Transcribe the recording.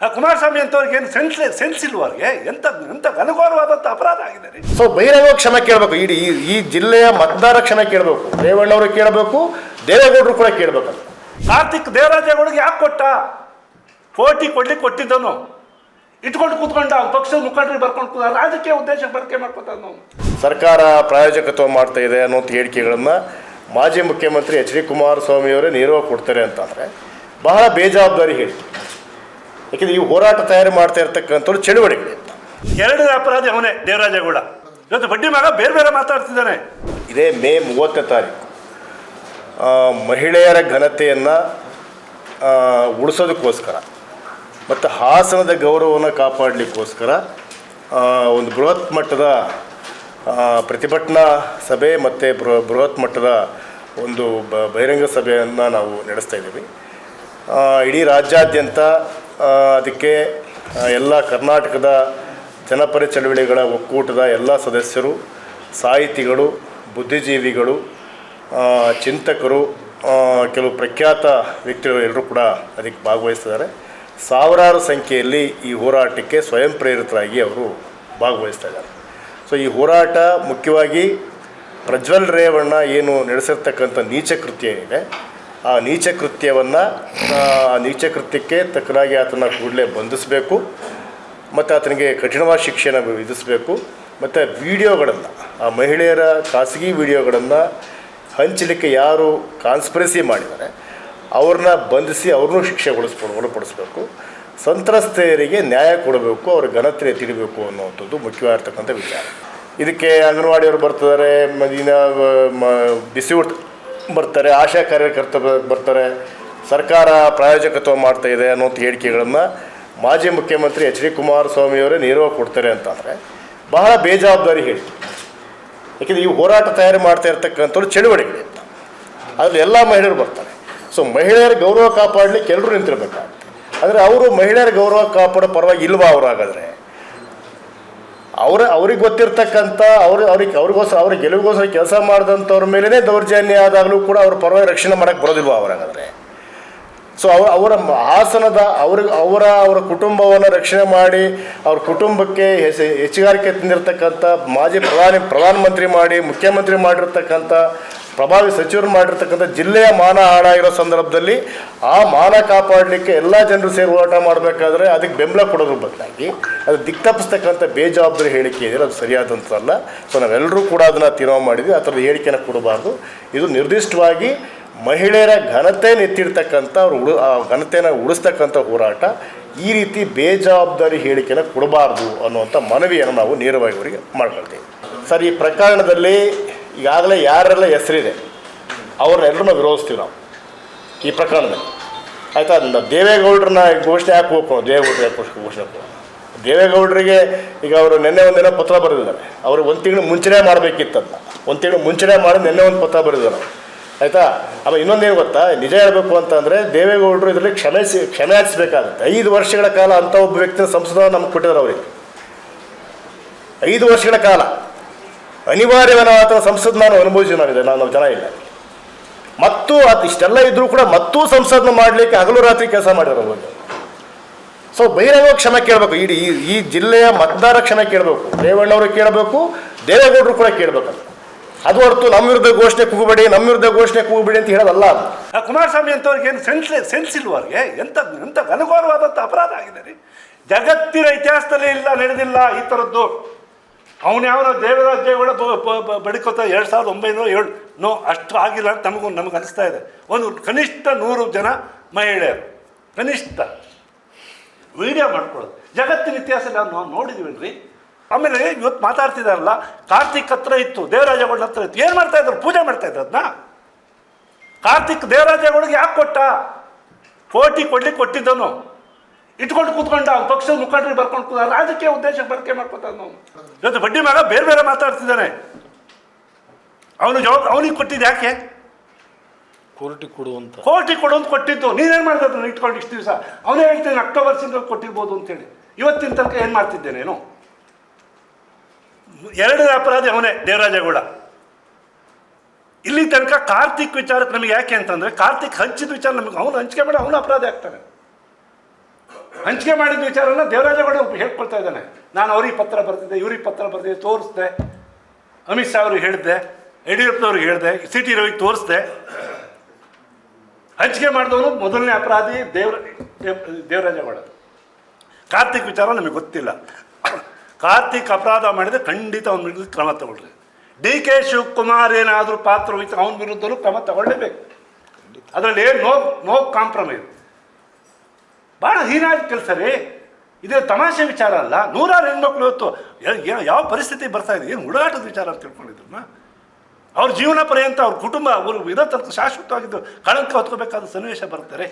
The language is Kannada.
ಆ ಕುಮಾರಸ್ವಾಮಿ ಅಂತವ್ರಿಗೆ ಏನು ಸೆನ್ಸ್ ಸೆನ್ಸ್ ಇಲ್ವ ಅವ್ರಿಗೆ? ಎಂತ ಎಂತ ಘನಘೋರವಾದಂಥ ಅಪರಾಧ ಆಗಿದೆ ರೀ? ಸೊ ಬಹಿರಂಗ ಕ್ಷಮೆ ಕೇಳಬೇಕು. ಇಡೀ ಈ- ಈ ಜಿಲ್ಲೆಯ ಮತದಾರ ಕ್ಷಮೆ ಕೇಳಬೇಕು. ರೇವಣ್ಣವರು ಕೇಳಬೇಕು ದೇವೇಗೌಡರು ಕೂಡ ಕೇಳಬೇಕು. ಕಾರ್ತಿಕ್ ದೇವರಾಜಗಳಿಗೆ ಯಾಕೆ ಕೊಟ್ಟ? ಪೋಟಿ ಕೊಡ್ಲಿಕ್ಕೆ ಕೊಟ್ಟಿದ್ದನು. ಇಟ್ಕೊಂಡು ಕೂತ್ಕೊಂಡ ಪಕ್ಷದ ಮುಖಂಡರಿಗೆ ಬರ್ಕೊಂಡು ಕೂತ ರಾಜಕೀಯ ಉದ್ದೇಶ ಬಳಕೆ ಮಾಡ್ಕೊತಾನು ಸರ್ಕಾರ ಪ್ರಾಯೋಜಕತ್ವ ಮಾಡ್ತಾ ಇದೆ ಅನ್ನೋಂಥ ಹೇಳಿಕೆಗಳನ್ನು ಮಾಜಿ ಮುಖ್ಯಮಂತ್ರಿ ಎಚ್ ಡಿ ಕುಮಾರಸ್ವಾಮಿಯವರೇ ನೇರವಾಗಿ ಕೊಡ್ತಾರೆ ಅಂತಂದರೆ ಬಹಳ ಬೇಜವಾಬ್ದಾರಿ ಹೇಳಿಕೆ. ಯಾಕೆಂದರೆ ಈ ಹೋರಾಟ ತಯಾರಿ ಮಾಡ್ತಾ ಇರ್ತಕ್ಕಂಥವ್ರು ಚಳುವಳಿಗಳು ಎರಡನೇ ಅಪರಾಧಿ ಅವನೇ ದೇವರಾಜೇಗೌಡ. ಇವತ್ತು ಬಡ್ಡಿ ಮಗ ಬೇರೆ ಬೇರೆ ಮಾತಾಡ್ತಿದ್ದಾನೆ. ಇದೇ ಮೇ ಮೂವತ್ತನೇ ತಾರೀಕು. ಮಹಿಳೆಯರ ಘನತೆಯನ್ನು ಉಳಿಸೋದಕ್ಕೋಸ್ಕರ ಮತ್ತು ಹಾಸನದ ಗೌರವವನ್ನು ಕಾಪಾಡಲಿಕ್ಕೋಸ್ಕರ ಒಂದು ಬೃಹತ್ ಮಟ್ಟದ ಪ್ರತಿಭಟನಾ ಸಭೆ ಮತ್ತು ಬೃ ಬೃಹತ್ ಮಟ್ಟದ ಒಂದು ಬ ಬಹಿರಂಗ ಸಭೆಯನ್ನು ನಾವು ನಡೆಸ್ತಾ ಇದ್ದೀವಿ. ಇಡೀ ರಾಜ್ಯಾದ್ಯಂತ ಅದಕ್ಕೆ ಎಲ್ಲ ಕರ್ನಾಟಕದ ಜನಪರ ಚಳವಳಿಗಳ ಒಕ್ಕೂಟದ ಎಲ್ಲ ಸದಸ್ಯರು, ಸಾಹಿತಿಗಳು, ಬುದ್ಧಿಜೀವಿಗಳು ಚಿಂತಕರು ಕೆಲವು ಪ್ರಖ್ಯಾತ ವ್ಯಕ್ತಿಗಳು ಎಲ್ಲರೂ ಕೂಡ ಅದಕ್ಕೆ ಭಾಗವಹಿಸ್ತಿದ್ದಾರೆ. ಸಾವಿರಾರು ಸಂಖ್ಯೆಯಲ್ಲಿ ಈ ಹೋರಾಟಕ್ಕೆ ಸ್ವಯಂ ಪ್ರೇರಿತರಾಗಿ ಅವರು ಭಾಗವಹಿಸ್ತಾ ಇದ್ದಾರೆ ಸೊ, ಈ ಹೋರಾಟ ಮುಖ್ಯವಾಗಿ ಪ್ರಜ್ವಲ್ ರೇವಣ್ಣ ಏನು ನಡೆಸಿರ್ತಕ್ಕಂಥ ನೀಚ ಕೃತ್ಯ ಏನಿದೆ ಆ ನೀಚ ಕೃತ್ಯವನ್ನು ಆ ನೀಚ ಕೃತ್ಯಕ್ಕೆ ತಕ್ಕನಾಗಿ ಆತನ ಕೂಡಲೇ ಬಂಧಿಸಬೇಕು, ಮತ್ತು ಆತನಿಗೆ ಕಠಿಣವಾದ ಶಿಕ್ಷೆನ ವಿಧಿಸಬೇಕು, ಮತ್ತು ವಿಡಿಯೋಗಳನ್ನು, ಆ ಮಹಿಳೆಯರ ಖಾಸಗಿ ವಿಡಿಯೋಗಳನ್ನು ಹಂಚಲಿಕ್ಕೆ ಯಾರು ಕಾನ್ಸ್ಪಿರಸಿ ಮಾಡಿದ್ದಾರೆ, ಅವ್ರನ್ನ ಬಂಧಿಸಿ ಅವ್ರನ್ನೂ ಶಿಕ್ಷೆಗೊಳಿಸ್ಬೋದು ಒಳಪಡಿಸ್ಬೇಕು ಸಂತ್ರಸ್ತೆಯರಿಗೆ ನ್ಯಾಯ ಕೊಡಬೇಕು ಅವ್ರ ಘನತೆ ತಿಳಿಬೇಕು ಅನ್ನುವಂಥದ್ದು ಮುಖ್ಯವಾಗಿರ್ತಕ್ಕಂಥ ವಿಚಾರ. ಇದಕ್ಕೆ ಅಂಗನವಾಡಿಯವರು ಬರ್ತಿದ್ದಾರೆ, ಮದಿನ ಬಿಸಿ ಊಟ ಬರ್ತಾರೆ, ಆಶಾ ಕಾರ್ಯಕರ್ತ ಬರ್ತಾರೆ, ಸರ್ಕಾರ ಪ್ರಾಯೋಜಕತ್ವ ಮಾಡ್ತಾ ಇದೆ ಅನ್ನೋಂಥ ಹೇಳಿಕೆಗಳನ್ನು ಮಾಜಿ ಮುಖ್ಯಮಂತ್ರಿ ಎಚ್ ಡಿ ಕುಮಾರಸ್ವಾಮಿಯವರೇ ನೇರವಾಗಿ ಕೊಡ್ತಾರೆ ಅಂತಂದರೆ ಬಹಳ ಬೇಜವಾಬ್ದಾರಿ ಹೇಳಿ ಯಾಕೆಂದರೆ ಈ ಹೋರಾಟ ತಯಾರಿ ಮಾಡ್ತಾ ಇರ್ತಕ್ಕಂಥವ್ರು ಚಳುವಳಿಗಳು ಅದ್ರಲ್ಲಿ ಎಲ್ಲ ಮಹಿಳೆಯರು ಬರ್ತಾರೆ. ಸೊ ಮಹಿಳೆಯರ ಗೌರವ ಕಾಪಾಡಲಿಕ್ಕೆ ಎಲ್ಲರೂ ನಿಂತಿರ್ಬೇಕಾಗುತ್ತೆ. ಅಂದರೆ ಅವರು ಮಹಿಳೆಯರ ಗೌರವ ಕಾಪಾಡೋ ಪರವಾಗಿ ಇಲ್ವಾ ಅವರಾಗಾದರೆ ಅವರ, ಅವ್ರಿಗೆ ಗೊತ್ತಿರ್ತಕ್ಕಂಥ ಅವ್ರ, ಅವ್ರಿಗೆ, ಅವ್ರಿಗೋಸ್ಕರ, ಅವ್ರ ಗೆಲುವಿಗೋಸ್ಕರ ಕೆಲಸ ಮಾಡಿದಂಥವ್ರ ಮೇಲೇ ದೌರ್ಜನ್ಯ ಆದಾಗಲೂ ಕೂಡ ಅವ್ರ ಪರವಾಗಿ ರಕ್ಷಣೆ ಮಾಡೋಕ್ಕೆ ಬರೋದಿಲ್ವ ಅವ್ರು ಹಾಗಾದರೆ ಸೊ ಅವರ ಅವರ ಹಾಸನದ ಅವ್ರ, ಅವರ ಅವರ ಕುಟುಂಬವನ್ನು ರಕ್ಷಣೆ ಮಾಡಿ, ಅವ್ರ ಕುಟುಂಬಕ್ಕೆ ಹೆಸ, ಹೆಚ್ಚುಗಾರಿಕೆ ತಂದಿರತಕ್ಕಂಥ ಮಾಜಿ ಪ್ರಧಾನಿ, ಪ್ರಧಾನಮಂತ್ರಿ ಮಾಡಿ, ಮುಖ್ಯಮಂತ್ರಿ ಮಾಡಿರ್ತಕ್ಕಂಥ ಪ್ರಭಾವಿ ಸಚಿವರು ಮಾಡಿರ್ತಕ್ಕಂಥ ಜಿಲ್ಲೆಯ ಮಾನ ಹಾಳಾಗಿರೋ ಸಂದರ್ಭದಲ್ಲಿ ಆ ಮಾನ ಕಾಪಾಡಲಿಕ್ಕೆ ಎಲ್ಲ ಜನರು ಸೇರಿ ಹೋರಾಟ ಮಾಡಬೇಕಾದ್ರೆ ಅದಕ್ಕೆ ಬೆಂಬಲ ಕೊಡೋದ್ರ ಬದಲಾಗಿ ಅದು ದಿಕ್ತಪ್ಪಿಸ್ತಕ್ಕಂಥ ಬೇಜವಾಬ್ದಾರಿ ಹೇಳಿಕೆ ಇದೆ ಅದು ಸರಿಯಾದಂಥದ್ದಲ್ಲ ಸೊ ನಾವೆಲ್ಲರೂ ಕೂಡ ಅದನ್ನು ತೀರ್ಮಾನ ಮಾಡಿದ್ವಿ. ಆ ಥರದ ಹೇಳಿಕೆನ ಕೊಡಬಾರ್ದು. ಇದು ನಿರ್ದಿಷ್ಟವಾಗಿ ಮಹಿಳೆಯರ ಘನತೆ ನೆತ್ತಿರ್ತಕ್ಕಂಥ ಅವ್ರು ಉಳು ಆ ಘನತೆನ ಉಳಿಸ್ತಕ್ಕಂಥ ಹೋರಾಟ. ಈ ರೀತಿ ಬೇಜವಾಬ್ದಾರಿ ಹೇಳಿಕೆನ ಕೊಡಬಾರ್ದು ಅನ್ನುವಂಥ ಮನವಿಯನ್ನು ನಾವು ನೇರವಾಗಿ ಅವರಿಗೆ ಮಾಡ್ಕೊಳ್ತೀವಿ. ಸರ್, ಈ ಪ್ರಕರಣದಲ್ಲಿ ಈಗಾಗಲೇ ಯಾರೆಲ್ಲ ಹೆಸರಿದೆ ನಾವು ವಿರೋಧಿಸ್ತೀವಿ ನಾವು ಈ ಪ್ರಕರಣದಲ್ಲಿ. ಆಯಿತಾ ದೇವೇಗೌಡರನ್ನ ಘೋಷಣೆ ಯಾಕೆ ಹೋಗ್ಕೊಂಡು ದೇವೇಗೌಡರು ಯಾಕೆ ಘೋಷಣೆ ದೇವೇಗೌಡರಿಗೆ ಈಗ ಅವರು ನಿನ್ನೆ ಒಂದಿನ ಪತ್ರ ಬರೆದಿದ್ದಾರೆ. ಅವರು ಒಂದು ತಿಂಗಳು ಮುಂಚೆನೇ ಮಾಡಬೇಕಿತ್ತಂತ. ಒಂದು ತಿಂಗಳು ಮುಂಚೆನೇ ಮಾಡಿ ನಿನ್ನೆ ಒಂದು ಪತ್ರ ಬರೆದಿದ್ದಾರೆ. ಆಯಿತಾ ಆಮೇಲೆ ಇನ್ನೊಂದೇನು ಗೊತ್ತಾ? ನಿಜ ಹೇಳಬೇಕು ಅಂತಂದರೆ ದೇವೇಗೌಡರು ಇದರಲ್ಲಿ ಕ್ಷಮಿಸಿ, ಕ್ಷಮೆ ಹಾಕಿಸ್ಬೇಕಾಗುತ್ತೆ. ಐದು ವರ್ಷಗಳ ಕಾಲ ಅಂಥ ಒಬ್ಬ ವ್ಯಕ್ತಿನ ಸಂಸದ ನಮ್ಗೆ ಕೊಟ್ಟಿದ್ದಾರೆ ಅವರಿಗೆ. ಐದು ವರ್ಷಗಳ ಕಾಲ. ಅನಿವಾರ್ಯವಾದ ಅಥವಾ ಸಂಸತ್ ನಾನು ಅನುಭವಿಸಿ ನಾನಿದೆ. ನಾನು ಜನ ಇಲ್ಲ. ಮತ್ತು ಅದು ಇಷ್ಟೆಲ್ಲ ಇದ್ರೂ ಕೂಡ ಮತ್ತೂ ಸಂಸದನ ಮಾಡಲಿಕ್ಕೆ ಹಗಲು ರಾತ್ರಿ ಕೆಲಸ ಅವರು. ಸೊ ಬಹಿರಂಗ ಕ್ಷಮೆ ಕೇಳಬೇಕು. ಇಡೀ ಈ ಜಿಲ್ಲೆಯ ಮತದಾರ ಕ್ಷಮೆ ಕೇಳಬೇಕು. ರೇವಣ್ಣವರು ಕೇಳಬೇಕು, ದೇವೇಗೌಡರು ಕೂಡ ಕೇಳಬೇಕು. ಅದು ಹೊರತು ನಮ್ಮ ವಿರುದ್ಧ ಘೋಷಣೆ ಕೂಗಬೇಡಿ, ನಮ್ಮ ವಿರುದ್ಧ ಘೋಷಣೆ ಕೂಗಬೇಡಿ ಅಂತ ಹೇಳೋದಲ್ಲ ಅದು. ಕುಮಾರಸ್ವಾಮಿ ಅಂತವ್ರಿಗೆ ಏನು ಸೆನ್ಸ್ ಸೆನ್ಸ್ ಇಲ್ವ ಅವ್ರಿಗೆ ಎಂತ ಎಂತ ಘನಘೋರವಾದಂಥ ಅಪರಾಧ ಆಗಿದೆ ರೀ. ಜಗತ್ತಿನ ಇತಿಹಾಸದಲ್ಲಿ ಇಲ್ಲ, ನಡೆದಿಲ್ಲ ಈ ಥರದ್ದು ಅವನು ಯಾವ ದೇವರಾಜ್ಯಗಳ ಬಡಿಕೋತ ಎರಡು ಸಾವಿರದ ಒಂಬೈನೂರ ಏಳು. ನೋ, ಅಷ್ಟು ಆಗಿಲ್ಲ ಅಂತ ನಮಗೂ ನಮಗೆ ಅನಿಸ್ತಾ ಇದೆ. ಒಂದು ಕನಿಷ್ಠ ನೂರು ಜನ ಮಹಿಳೆಯರು. ಕನಿಷ್ಠ. ವೀಡಿಯೋ ಮಾಡ್ಕೊಳ್ಳೋದು. ಜಗತ್ತಿನ ಇತಿಹಾಸದಲ್ಲಿ ನಾವು ನೋಡಿದೀವಿ ಆಮೇಲೆ ಇವತ್ತು ಮಾತಾಡ್ತಿದಾರಲ್ಲ, ಕಾರ್ತಿಕ್ ಹತ್ರ ಇತ್ತು ದೇವರಾಜಗೌಡ ಹತ್ರ ಇತ್ತು. ಏನು ಮಾಡ್ತಾ ಇದ್ರು? ಪೂಜೆ ಮಾಡ್ತಾ ಇದ್ರು ಅದನ್ನ ಕಾರ್ತಿಕ್ ದೇವರಾಜಗೌಡಿಗೆ ಯಾಕೆ ಕೊಟ್ಟ? ಪೋಟಿ ಕೊಡ್ಲಿಕ್ಕೆ ಕೊಟ್ಟಿದ್ದನು. ಇಟ್ಕೊಂಡು ಕೂತ್ಕೊಂಡ ಅವ್ನ ಪಕ್ಷದ ಮುಖಂಡರು ಬರ್ಕೊಂಡು ಕೂತ ರಾಜಕೀಯ ಉದ್ದೇಶ ಬಳಕೆ ಮಾಡ್ಕೊತಾನ ಇವತ್ತು ಬಡ್ಡಿ ಮಗ ಬೇರೆ ಬೇರೆ ಮಾತಾಡ್ತಿದ್ದಾನೆ. ಅವನು ಜವಾಬ್ ಅವನಿಗೆ ಕೊಟ್ಟಿದ್ದು ಯಾಕೆ? ಕೋರ್ಟಿಗೆ ಕೊಡುವಂತ. ಕೋಟಿ ಕೊಡು ಅಂತ ಕೊಟ್ಟಿದ್ದು. ನೀನೇನು ಮಾಡ್ತಾ ಇಟ್ಕೊಂಡು ಇಷ್ಟು ದಿವಸ? ಅವನೇ ಹೇಳ್ತೇನೆ ಅಕ್ಟೋಬರ್ ತಿಂಗಳು ಕೊಟ್ಟಿರ್ಬೋದು ಅಂತೇಳಿ ಇವತ್ತಿನ ತನಕ ಏನು ಮಾಡ್ತಿದ್ದೇನೇನು ಎರಡನೇ ಅಪರಾಧಿ ಅವನೇ ದೇವರಾಜೇಗೌಡ. ಇಲ್ಲಿ ತನಕ ಕಾರ್ತಿಕ್ ವಿಚಾರಕ್ಕೆ ನಮಗೆ ಯಾಕೆ ಅಂತಂದ್ರೆ ಕಾರ್ತಿಕ್ ಹಂಚಿದ ವಿಚಾರ ನಮಗೆ ಅವನು ಹಂಚಿಕೆ ಮಾಡಿ ಅವನು ಅಪರಾಧಿ ಆಗ್ತಾನೆ. ಹಂಚಿಕೆ ಮಾಡಿದ ವಿಚಾರನ ದೇವರಾಜಗೌಡ ಹೇಳ್ಕೊಳ್ತಾ ಇದ್ದಾನೆ. ನಾನು ಅವ್ರಿಗೆ ಪತ್ರ ಬರ್ತಿದ್ದೆ ಇವ್ರಿಗೆ ಪತ್ರ ಬರ್ತಿದ್ದೆ ತೋರಿಸ್ದೆ. ಅಮಿತ್ ಶಾ ಅವ್ರಿಗೆ ಹೇಳಿದೆ, ಯಡಿಯೂರಪ್ಪನವ್ರಿಗೆ ಹೇಳಿದೆ ಸಿ ಟಿ ರವಿಗೆ ತೋರಿಸ್ದೆ. ಹಂಚಿಕೆ ಮಾಡಿದವನು ಮೊದಲನೇ ಅಪರಾಧಿ ದೇವ್ರ ದೇವ್ ದೇವರಾಜಗೌಡ ಕಾರ್ತಿಕ್ ವಿಚಾರ ನಮಗೆ ಗೊತ್ತಿಲ್ಲ. ಕಾರ್ತಿಕ್ ಅಪರಾಧ ಮಾಡಿದರೆ ಖಂಡಿತ ಅವನ ವಿರುದ್ಧ ಕ್ರಮ ತಗೊಳ್ರಿ. ಡಿ ಕೆ ಶಿವಕುಮಾರ್ ಏನಾದರೂ ಪಾತ್ರ ವಹಿಸಿ ಅವನ ವಿರುದ್ಧಲೂ ಕ್ರಮ ತಗೊಳ್ಳೇಬೇಕು. ಅದರಲ್ಲಿ ಏನು ನೋ ನೋ ಕಾಂಪ್ರಮೈಸ್. ಭಾಳ ಹೀನಾದ ಕೆಲಸ ರೀ. ಇದು ತಮಾಷೆ ವಿಚಾರ ಅಲ್ಲ. ನೂರಾರು ಹೆಣ್ಮಕ್ಳು ಇವತ್ತು ಏನು ಯಾವ ಪರಿಸ್ಥಿತಿ ಬರ್ತಾ ಇದೆ? ಏನು ಹುಡುಗಾಟದ ವಿಚಾರ ಅಂತ ತಿಳ್ಕೊಂಡಿದ್ರು ಅವ್ರ ಜೀವನ ಪರ್ಯಂತ ಅವ್ರ ಕುಟುಂಬ, ಅವರು ಇರೋ ತನಕ ಶಾಶ್ವತವಾಗಿದ್ದು ಕಳಂಕ ಹೊತ್ಕೋಬೇಕಾದ ಸನ್ನಿವೇಶ ಬರ್ತಾರೆ